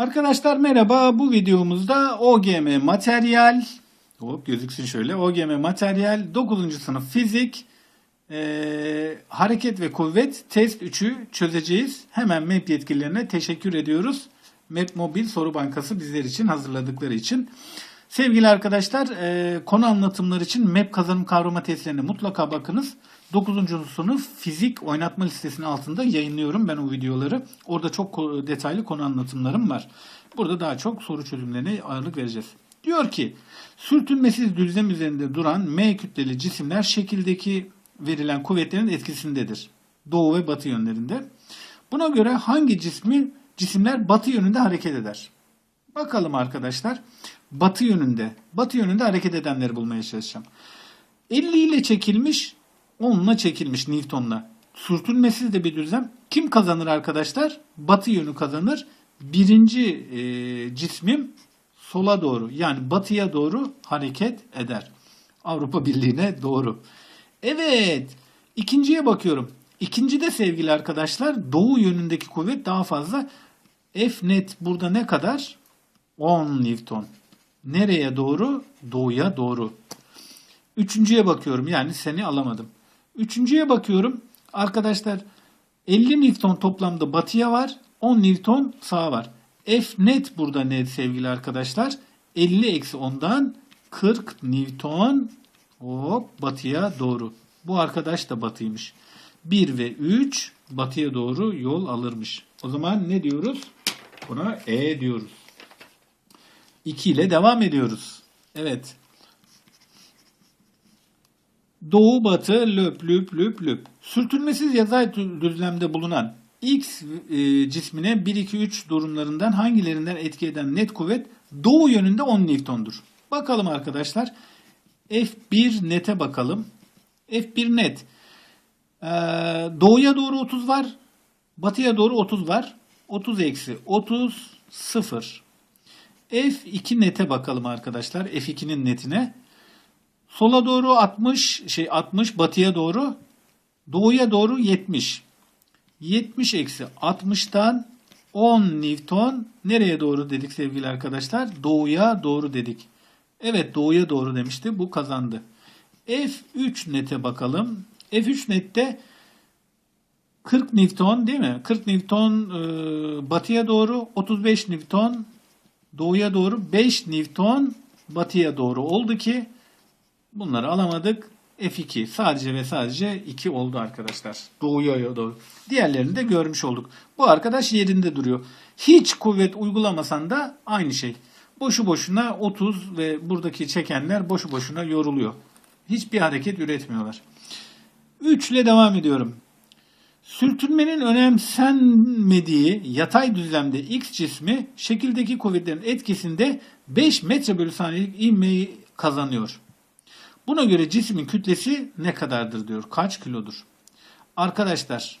Arkadaşlar merhaba. Bu videomuzda OGM materyal hop gözüksün şöyle. OGM materyal 9. sınıf fizik eee, hareket ve kuvvet test 3'ü çözeceğiz. Hemen MEP yetkililerine teşekkür ediyoruz. MEP Mobil Soru Bankası bizler için hazırladıkları için. Sevgili arkadaşlar eee, konu anlatımları için MEP kazanım kavrama testlerine mutlaka bakınız. 9. sınıf fizik oynatma listesinin altında yayınlıyorum ben o videoları. Orada çok detaylı konu anlatımlarım var. Burada daha çok soru çözümlerine ağırlık vereceğiz. Diyor ki sürtünmesiz düzlem üzerinde duran M kütleli cisimler şekildeki verilen kuvvetlerin etkisindedir. Doğu ve batı yönlerinde. Buna göre hangi cismi cisimler batı yönünde hareket eder? Bakalım arkadaşlar. Batı yönünde. Batı yönünde hareket edenleri bulmaya çalışacağım. 50 ile çekilmiş, 10 ile çekilmiş Newton'la. Sürtünmesiz de bir düzlem. Kim kazanır arkadaşlar? Batı yönü kazanır. Birinci e, cismim sola doğru yani batıya doğru hareket eder. Avrupa Birliği'ne doğru. Evet. ikinciye bakıyorum. İkincide sevgili arkadaşlar doğu yönündeki kuvvet daha fazla. F net burada ne kadar? 10 Newton. Nereye doğru? Doğuya doğru. Üçüncüye bakıyorum. Yani seni alamadım. Üçüncüye bakıyorum. Arkadaşlar 50 Newton toplamda batıya var. 10 Newton sağa var. F net burada ne sevgili arkadaşlar? 50 eksi 10'dan 40 Newton hop batıya doğru. Bu arkadaş da batıymış. 1 ve 3 batıya doğru yol alırmış. O zaman ne diyoruz? Buna E diyoruz. 2 ile devam ediyoruz. Evet. Doğu batı löp lüp lüp lüp. Sürtünmesiz yatay düzlemde bulunan X e, cismine 1 2 3 durumlarından hangilerinden etki eden net kuvvet doğu yönünde 10 Newton'dur. Bakalım arkadaşlar. F1 nete bakalım. F1 net. Ee, doğuya doğru 30 var. Batıya doğru 30 var. 30 eksi 30 0. F2 nete bakalım arkadaşlar. F2'nin netine. Sola doğru 60, şey 60, batıya doğru, doğuya doğru 70. 70 eksi 60'tan 10 Newton nereye doğru dedik sevgili arkadaşlar? Doğuya doğru dedik. Evet doğuya doğru demişti. Bu kazandı. F3 nete bakalım. F3 nette 40 Newton değil mi? 40 Newton e, batıya doğru, 35 Newton doğuya doğru, 5 Newton batıya doğru oldu ki Bunları alamadık. F2 sadece ve sadece 2 oldu arkadaşlar. Doğuya doğru. Diğerlerini de görmüş olduk. Bu arkadaş yerinde duruyor. Hiç kuvvet uygulamasan da aynı şey. Boşu boşuna 30 ve buradaki çekenler boşu boşuna yoruluyor. Hiçbir hareket üretmiyorlar. 3 ile devam ediyorum. Sürtünmenin önemsenmediği yatay düzlemde X cismi şekildeki kuvvetlerin etkisinde 5 metre bölü saniyelik ivmeyi kazanıyor. Buna göre cismin kütlesi ne kadardır diyor. Kaç kilodur? Arkadaşlar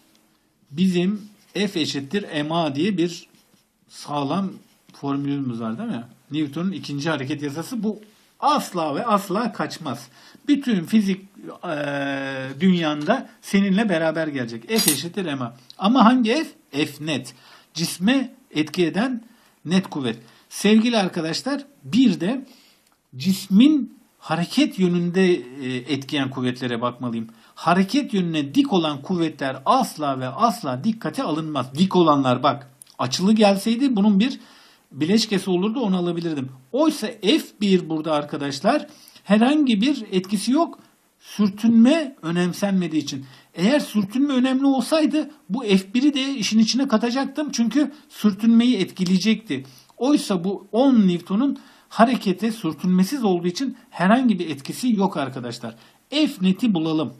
bizim F eşittir ma diye bir sağlam formülümüz var değil mi? Newton'un ikinci hareket yasası bu asla ve asla kaçmaz. Bütün fizik e, dünyanda seninle beraber gelecek. F eşittir ma. Ama hangi F? F net. Cisme etki eden net kuvvet. Sevgili arkadaşlar bir de cismin hareket yönünde e, etkileyen kuvvetlere bakmalıyım. Hareket yönüne dik olan kuvvetler asla ve asla dikkate alınmaz. Dik olanlar bak açılı gelseydi bunun bir bileşkesi olurdu onu alabilirdim. Oysa F1 burada arkadaşlar herhangi bir etkisi yok. Sürtünme önemsenmediği için. Eğer sürtünme önemli olsaydı bu F1'i de işin içine katacaktım. Çünkü sürtünmeyi etkileyecekti. Oysa bu 10 Newton'un harekete sürtünmesiz olduğu için herhangi bir etkisi yok arkadaşlar. F neti bulalım.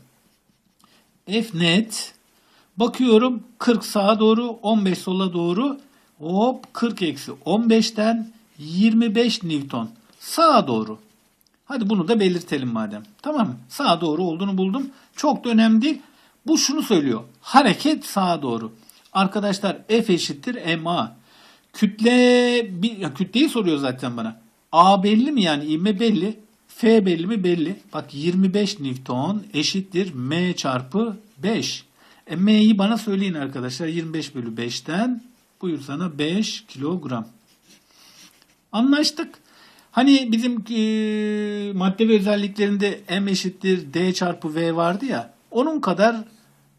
F net bakıyorum 40 sağa doğru 15 sola doğru hop 40 eksi 15'ten 25 Newton sağa doğru. Hadi bunu da belirtelim madem. Tamam mı? Sağa doğru olduğunu buldum. Çok da önemli değil. Bu şunu söylüyor. Hareket sağa doğru. Arkadaşlar F eşittir ma. Kütle bir kütleyi soruyor zaten bana. A belli mi yani ivme belli. F belli mi belli. Bak 25 Newton eşittir M çarpı 5. E, M'yi bana söyleyin arkadaşlar. 25 bölü 5'ten buyur sana 5 kilogram. Anlaştık. Hani bizim e, madde ve özelliklerinde M eşittir D çarpı V vardı ya. Onun kadar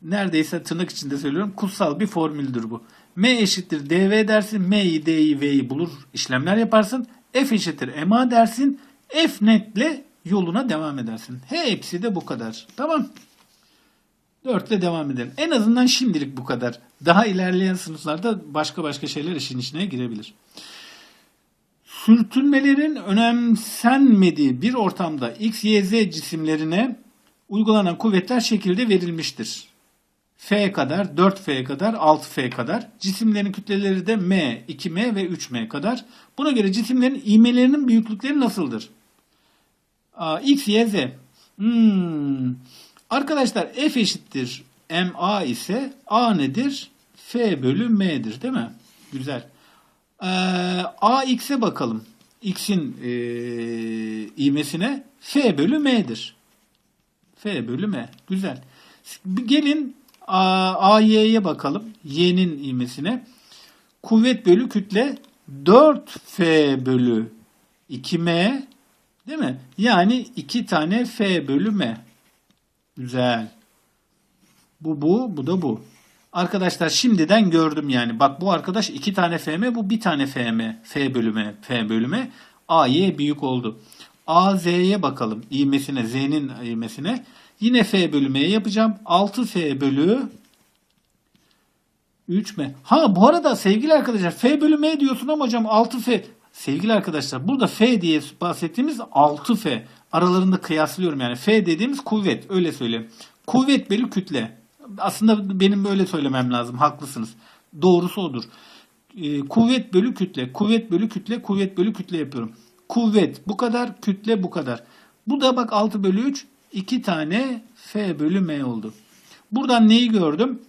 neredeyse tırnak içinde söylüyorum kutsal bir formüldür bu. M eşittir dv dersin. M'yi, D'yi, V'yi bulur işlemler yaparsın. F eşittir MA dersin. F netle yoluna devam edersin. Hepsi de bu kadar. Tamam. Dörtle devam edelim. En azından şimdilik bu kadar. Daha ilerleyen sınıflarda başka başka şeyler işin içine girebilir. Sürtünmelerin önemsenmediği bir ortamda X, Y, Z cisimlerine uygulanan kuvvetler şekilde verilmiştir. F kadar, 4F kadar, 6F kadar. Cisimlerin kütleleri de M, 2M ve 3M kadar. Buna göre cisimlerin ivmelerinin büyüklükleri nasıldır? X, Y, Z. Hmm. Arkadaşlar F eşittir MA ise A nedir? F bölü M'dir değil mi? Güzel. Ee, AX'e bakalım. X'in e, ivmesine F bölü M'dir. F bölü M. Güzel. Gelin A- AY'ye bakalım. Y'nin ivmesine. Kuvvet bölü kütle 4F bölü 2M değil mi? Yani 2 tane F bölü M. Güzel. Bu bu, bu da bu. Arkadaşlar şimdiden gördüm yani. Bak bu arkadaş iki tane FM, bu bir tane FM. F bölüme, F bölüme. AY büyük oldu. AZ'ye bakalım. İğmesine, Z'nin ivmesine. Yine F bölümeye yapacağım. 6F bölü 3M. Ha bu arada sevgili arkadaşlar F bölü M diyorsun ama hocam 6F. Sevgili arkadaşlar burada F diye bahsettiğimiz 6F. Aralarında kıyaslıyorum yani. F dediğimiz kuvvet. Öyle söyleyeyim. Kuvvet bölü kütle. Aslında benim böyle söylemem lazım. Haklısınız. Doğrusu odur. Ee, kuvvet bölü kütle. Kuvvet bölü kütle. Kuvvet bölü kütle yapıyorum. Kuvvet bu kadar. Kütle bu kadar. Bu da bak 6 bölü 3. 2 tane F bölü M oldu. Buradan neyi gördüm?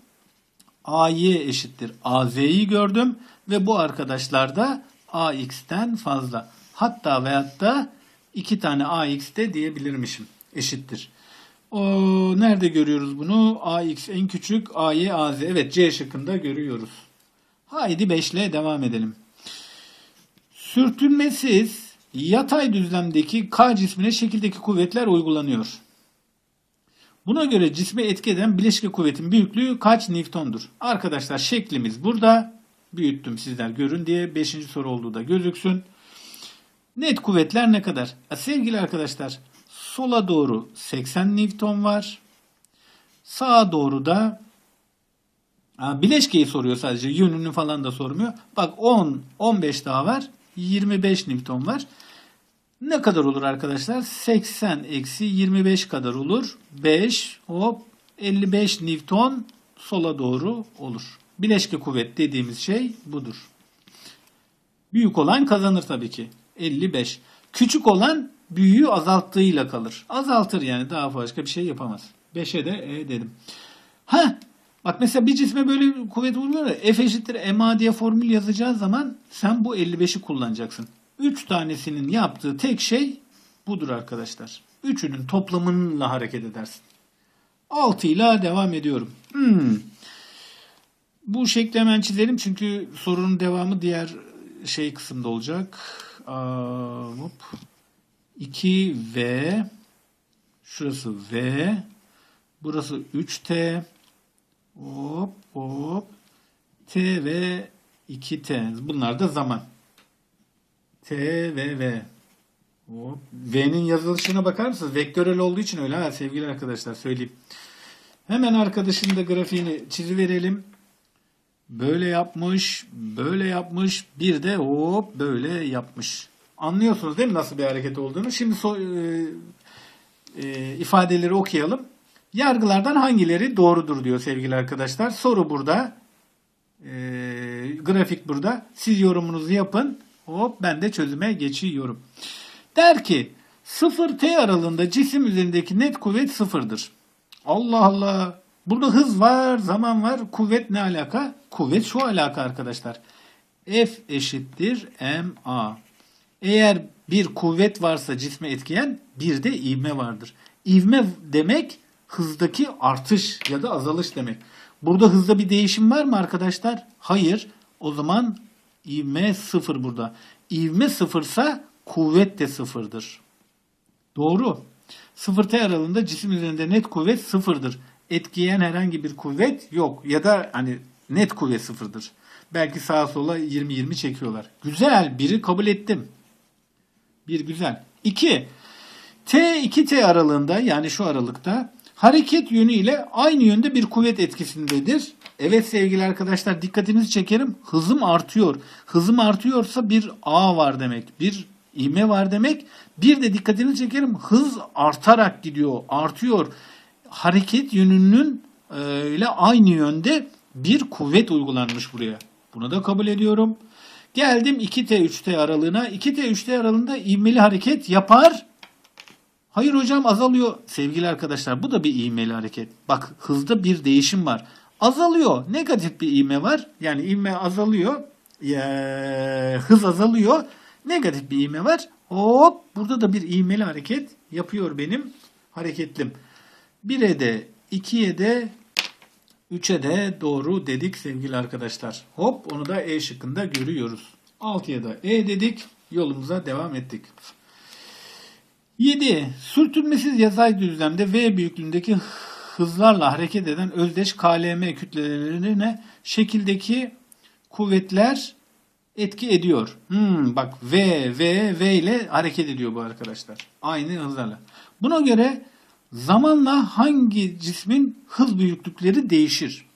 AY eşittir AZ'yi gördüm. Ve bu arkadaşlar da AX'ten fazla. Hatta veyahut da 2 tane AX de diyebilirmişim. Eşittir. O, nerede görüyoruz bunu? AX en küçük, AY, AZ. Evet C şıkkında görüyoruz. Haydi 5 ile devam edelim. Sürtünmesiz yatay düzlemdeki K cismine şekildeki kuvvetler uygulanıyor. Buna göre cisme etki eden bileşke kuvvetin büyüklüğü kaç Newton'dur? Arkadaşlar şeklimiz burada. Büyüttüm sizler görün diye 5. soru olduğu da gözüksün. Net kuvvetler ne kadar? Sevgili arkadaşlar sola doğru 80 Newton var. Sağa doğru da bileşkeyi soruyor sadece yönünü falan da sormuyor. Bak 10 15 daha var. 25 Newton var. Ne kadar olur arkadaşlar? 80 eksi 25 kadar olur. 5 hop 55 Newton sola doğru olur. Bileşke kuvvet dediğimiz şey budur. Büyük olan kazanır tabii ki. 55. Küçük olan büyüğü azalttığıyla kalır. Azaltır yani daha başka bir şey yapamaz. 5'e de E dedim. Ha bak mesela bir cisme böyle kuvvet uyguluyor ya F eşittir MA diye formül yazacağı zaman sen bu 55'i kullanacaksın. 3 tanesinin yaptığı tek şey budur arkadaşlar. Üçünün toplamıyla hareket edersin. 6 ile devam ediyorum. Hmm. Bu şekli hemen çizelim çünkü sorunun devamı diğer şey kısımda olacak. Aa, hop. 2V şurası V burası 3T hop hop T ve 2T bunlar da zaman T ve V. V'nin yazılışına bakar mısınız? Vektörel olduğu için öyle ha sevgili arkadaşlar söyleyeyim. Hemen arkadaşın da grafiğini çiziverelim. Böyle yapmış, böyle yapmış, bir de hop böyle yapmış. Anlıyorsunuz değil mi nasıl bir hareket olduğunu? Şimdi so e, e, ifadeleri okuyalım. Yargılardan hangileri doğrudur diyor sevgili arkadaşlar. Soru burada. E, grafik burada. Siz yorumunuzu yapın. Hop ben de çözüme geçiyorum. Der ki 0T aralığında cisim üzerindeki net kuvvet sıfırdır. Allah Allah. Burada hız var, zaman var. Kuvvet ne alaka? Kuvvet şu alaka arkadaşlar. F eşittir ma. Eğer bir kuvvet varsa cisme etkiyen bir de ivme vardır. İvme demek hızdaki artış ya da azalış demek. Burada hızda bir değişim var mı arkadaşlar? Hayır. O zaman İvme sıfır burada. İvme sıfırsa kuvvet de sıfırdır. Doğru. Sıfır T aralığında cisim üzerinde net kuvvet sıfırdır. Etkileyen herhangi bir kuvvet yok. Ya da hani net kuvvet sıfırdır. Belki sağa sola 20-20 çekiyorlar. Güzel. Biri kabul ettim. Bir güzel. İki. T2T aralığında yani şu aralıkta hareket yönüyle aynı yönde bir kuvvet etkisindedir. Evet sevgili arkadaşlar dikkatinizi çekerim. Hızım artıyor. Hızım artıyorsa bir A var demek. Bir ivme var demek. Bir de dikkatinizi çekerim. Hız artarak gidiyor. Artıyor. Hareket yönünün e, ile aynı yönde bir kuvvet uygulanmış buraya. Bunu da kabul ediyorum. Geldim 2T 3T aralığına. 2T 3T aralığında ivmeli hareket yapar. Hayır hocam azalıyor. Sevgili arkadaşlar bu da bir ivmeli hareket. Bak hızda bir değişim var. Azalıyor. Negatif bir ivme var. Yani ivme azalıyor. Ya, hız azalıyor. Negatif bir ivme var. Hop burada da bir ivmeli hareket yapıyor benim hareketlim. 1'e de 2'ye de 3'e de doğru dedik sevgili arkadaşlar. Hop onu da E şıkkında görüyoruz. 6'ya da E dedik. Yolumuza devam ettik. 7. Sürtünmesiz yatay düzlemde V büyüklüğündeki hızlarla hareket eden özdeş KLM kütlelerine şekildeki kuvvetler etki ediyor. Hmm, bak V, V, V ile hareket ediyor bu arkadaşlar. Aynı hızlarla. Buna göre zamanla hangi cismin hız büyüklükleri değişir?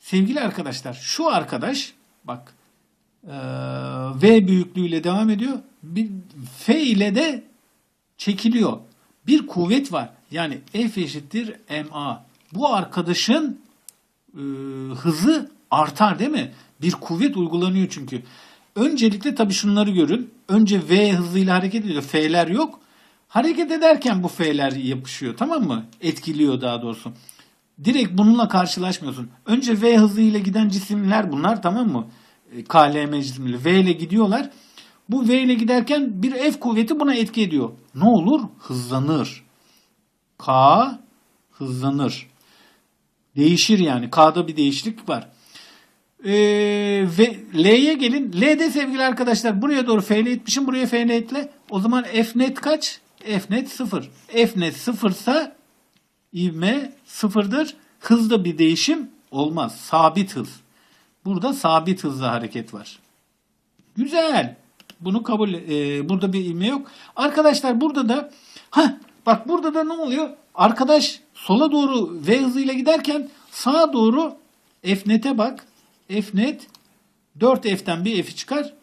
Sevgili arkadaşlar şu arkadaş bak V büyüklüğüyle devam ediyor. Bir F ile de çekiliyor. Bir kuvvet var. Yani F eşittir ma. Bu arkadaşın e, hızı artar değil mi? Bir kuvvet uygulanıyor çünkü. Öncelikle tabii şunları görün. Önce V hızıyla hareket ediyor. F'ler yok. Hareket ederken bu F'ler yapışıyor tamam mı? Etkiliyor daha doğrusu. Direkt bununla karşılaşmıyorsun. Önce V hızıyla giden cisimler bunlar tamam mı? E, KLM cisimleri V ile gidiyorlar. Bu V ile giderken bir F kuvveti buna etki ediyor. Ne olur? Hızlanır. K hızlanır. Değişir yani. K'da bir değişiklik var. Ee, ve L'ye gelin. L'de sevgili arkadaşlar buraya doğru F ile itmişim. Buraya F ile itle. O zaman F net kaç? F net 0. F net 0 ise ivme sıfırdır. Hızda bir değişim olmaz. Sabit hız. Burada sabit hızla hareket var. Güzel. Bunu kabul e, burada bir ilme yok. Arkadaşlar burada da ha bak burada da ne oluyor? Arkadaş sola doğru V hızıyla giderken sağa doğru F net'e bak. F net 4F'ten bir F'i çıkar.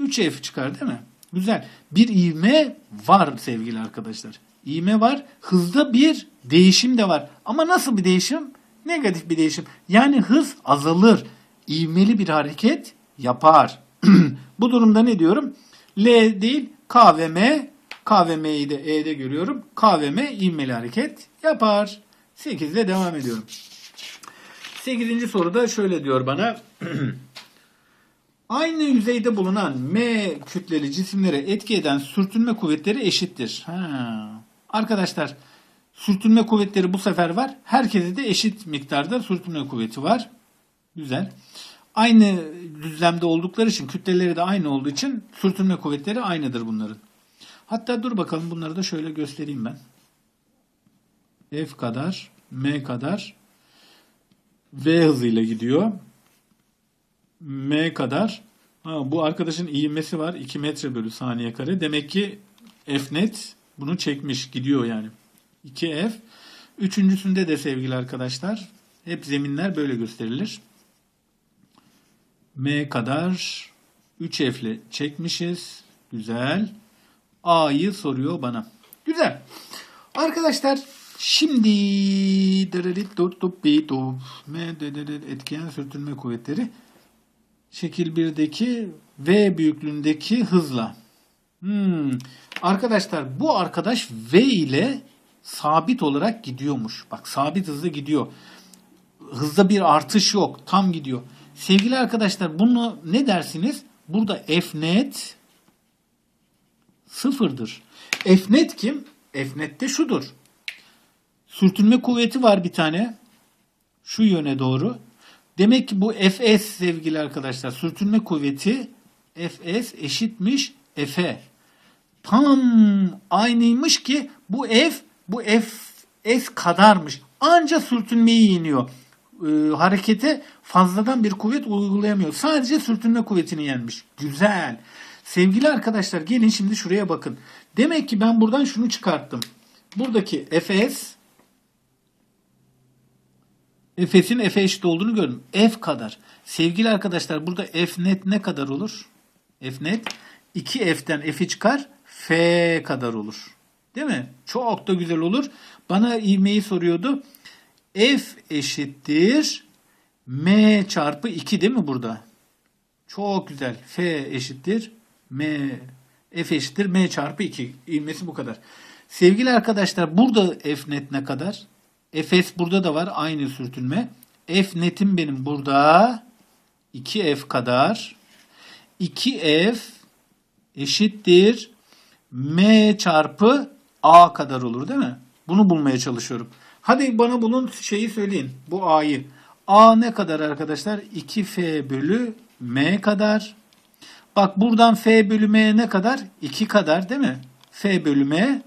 3F çıkar değil mi? Güzel. Bir ivme var sevgili arkadaşlar. İvme var. Hızda bir değişim de var. Ama nasıl bir değişim? Negatif bir değişim. Yani hız azalır. İvmeli bir hareket yapar. Bu durumda ne diyorum? L değil K ve de E'de görüyorum. K ve hareket yapar. 8 ile devam ediyorum. 8. soruda şöyle diyor bana. Aynı yüzeyde bulunan M kütleli cisimlere etki eden sürtünme kuvvetleri eşittir. Ha. Arkadaşlar sürtünme kuvvetleri bu sefer var. Herkese de eşit miktarda sürtünme kuvveti var. Güzel. Aynı düzlemde oldukları için kütleleri de aynı olduğu için sürtünme kuvvetleri aynıdır bunların. Hatta dur bakalım bunları da şöyle göstereyim ben. F kadar, M kadar V hızıyla gidiyor. M kadar. Ha, bu arkadaşın ivmesi var. 2 metre bölü saniye kare. Demek ki F net bunu çekmiş. Gidiyor yani. 2F. Üçüncüsünde de sevgili arkadaşlar hep zeminler böyle gösterilir. M kadar 3F ile çekmişiz. Güzel. A'yı soruyor bana. Güzel. Arkadaşlar şimdi etkiyen sürtünme kuvvetleri şekil 1'deki V büyüklüğündeki hızla. Hmm. Arkadaşlar bu arkadaş V ile sabit olarak gidiyormuş. Bak sabit hızla gidiyor. Hızda bir artış yok. Tam gidiyor. Sevgili arkadaşlar bunu ne dersiniz? Burada F net sıfırdır. F net kim? F net de şudur. Sürtünme kuvveti var bir tane. Şu yöne doğru. Demek ki bu Fs sevgili arkadaşlar sürtünme kuvveti Fs eşitmiş F'e. Tam aynıymış ki bu F bu Fs kadarmış. Anca sürtünmeyi yeniyor. Ee, harekete fazladan bir kuvvet uygulayamıyor. Sadece sürtünme kuvvetini yenmiş. Güzel. Sevgili arkadaşlar gelin şimdi şuraya bakın. Demek ki ben buradan şunu çıkarttım. Buradaki Fs F'in F'e eşit olduğunu gördüm. F kadar. Sevgili arkadaşlar burada F net ne kadar olur? F net 2F'den F'i çıkar F kadar olur. Değil mi? Çok da güzel olur. Bana ivmeyi soruyordu. F eşittir M çarpı 2 değil mi burada? Çok güzel. F eşittir M F eşittir M çarpı 2. İlmesi bu kadar. Sevgili arkadaşlar burada F net ne kadar? Fs burada da var aynı sürtünme. F netim benim burada 2F kadar. 2F eşittir M çarpı A kadar olur değil mi? Bunu bulmaya çalışıyorum. Hadi bana bunun şeyi söyleyin. Bu A'yı. A ne kadar arkadaşlar? 2F bölü M kadar. Bak buradan F bölü M ne kadar? 2 kadar değil mi? F bölü M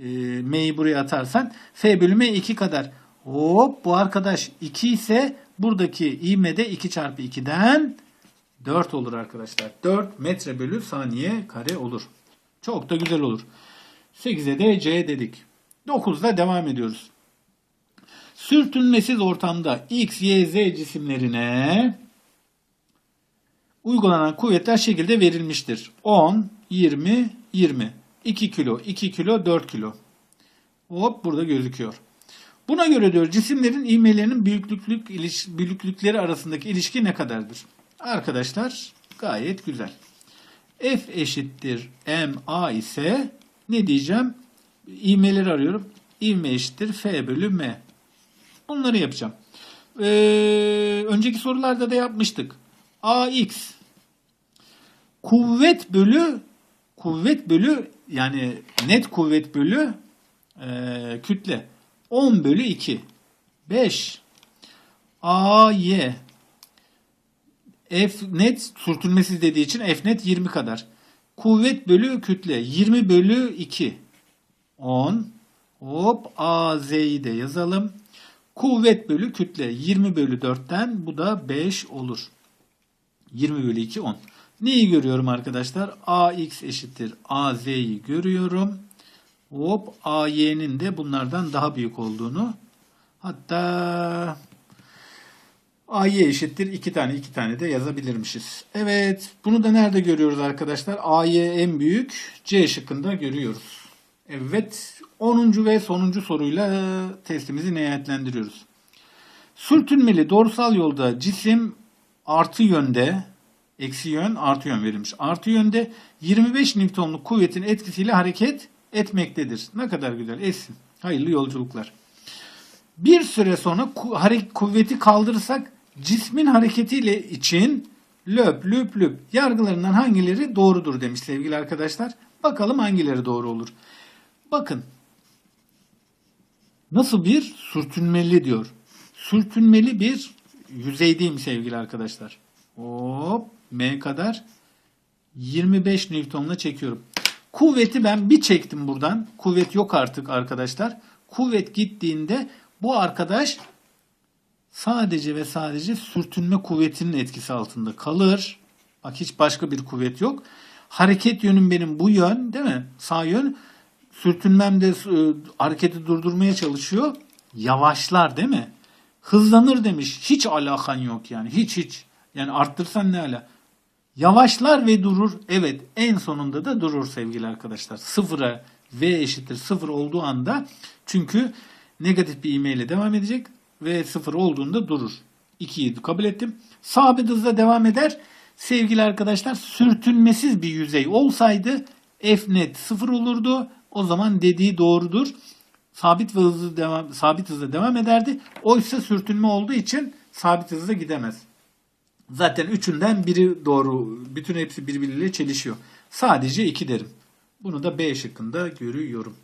e, M'yi buraya atarsan F bölü M 2 kadar. Hop bu arkadaş 2 ise buradaki ivme de 2 çarpı 2'den 4 olur arkadaşlar. 4 metre bölü saniye kare olur. Çok da güzel olur. 8'e de C dedik. 9'da devam ediyoruz. Sürtünmesiz ortamda X, Y, Z cisimlerine uygulanan kuvvetler şekilde verilmiştir. 10, 20, 20. 2 kilo, 2 kilo, 4 kilo. Hop burada gözüküyor. Buna göre diyor cisimlerin ivmelerinin büyüklük, iliş, büyüklükleri arasındaki ilişki ne kadardır? Arkadaşlar gayet güzel. F eşittir ma ise ne diyeceğim? İvmeleri arıyorum. İvme eşittir F bölü M. Bunları yapacağım. Ee, önceki sorularda da yapmıştık. AX kuvvet bölü kuvvet bölü yani net kuvvet bölü e, kütle 10 bölü 2 5 AY F net sürtünmesiz dediği için F net 20 kadar. Kuvvet bölü kütle 20 bölü 2 10 hop AZ'yi de yazalım. Kuvvet bölü kütle 20 bölü 4'ten bu da 5 olur. 20 bölü 2 10. Neyi görüyorum arkadaşlar? AX eşittir AZ'yi görüyorum. Hop AY'nin de bunlardan daha büyük olduğunu. Hatta AY eşittir 2 tane 2 tane de yazabilirmişiz. Evet bunu da nerede görüyoruz arkadaşlar? AY en büyük C şıkkında görüyoruz. Evet 10. ve sonuncu soruyla testimizi nihayetlendiriyoruz. Sürtünmeli doğrusal yolda cisim artı yönde eksi yön artı yön verilmiş. Artı yönde 25 Newton'luk kuvvetin etkisiyle hareket etmektedir. Ne kadar güzel. Esin. Hayırlı yolculuklar. Bir süre sonra ku- kuvveti kaldırırsak cismin hareketiyle için löp löp löp yargılarından hangileri doğrudur demiş sevgili arkadaşlar. Bakalım hangileri doğru olur. Bakın. Nasıl bir sürtünmeli diyor. Sürtünmeli bir yüzeydeyim sevgili arkadaşlar. Hop M kadar 25 Newton'la çekiyorum. Kuvveti ben bir çektim buradan. Kuvvet yok artık arkadaşlar. Kuvvet gittiğinde bu arkadaş sadece ve sadece sürtünme kuvvetinin etkisi altında kalır. Bak hiç başka bir kuvvet yok. Hareket yönüm benim bu yön değil mi? Sağ yön. Sürtünmem de e, hareketi durdurmaya çalışıyor. Yavaşlar değil mi? Hızlanır demiş. Hiç alakan yok yani. Hiç hiç. Yani arttırsan ne ala. Yavaşlar ve durur. Evet en sonunda da durur sevgili arkadaşlar. Sıfıra V eşittir sıfır olduğu anda çünkü negatif bir ivmeyle devam edecek ve sıfır olduğunda durur. 2'yi kabul ettim. Sabit hızla devam eder. Sevgili arkadaşlar sürtünmesiz bir yüzey olsaydı F net sıfır olurdu. O zaman dediği doğrudur. Sabit ve hızlı devam, sabit hızla devam ederdi. Oysa sürtünme olduğu için sabit hızla gidemez. Zaten üçünden biri doğru. Bütün hepsi birbiriyle çelişiyor. Sadece iki derim. Bunu da B şıkkında görüyorum.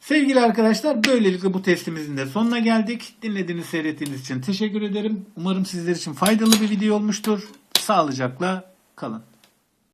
Sevgili arkadaşlar böylelikle bu testimizin de sonuna geldik. Dinlediğiniz seyrettiğiniz için teşekkür ederim. Umarım sizler için faydalı bir video olmuştur. Sağlıcakla kalın.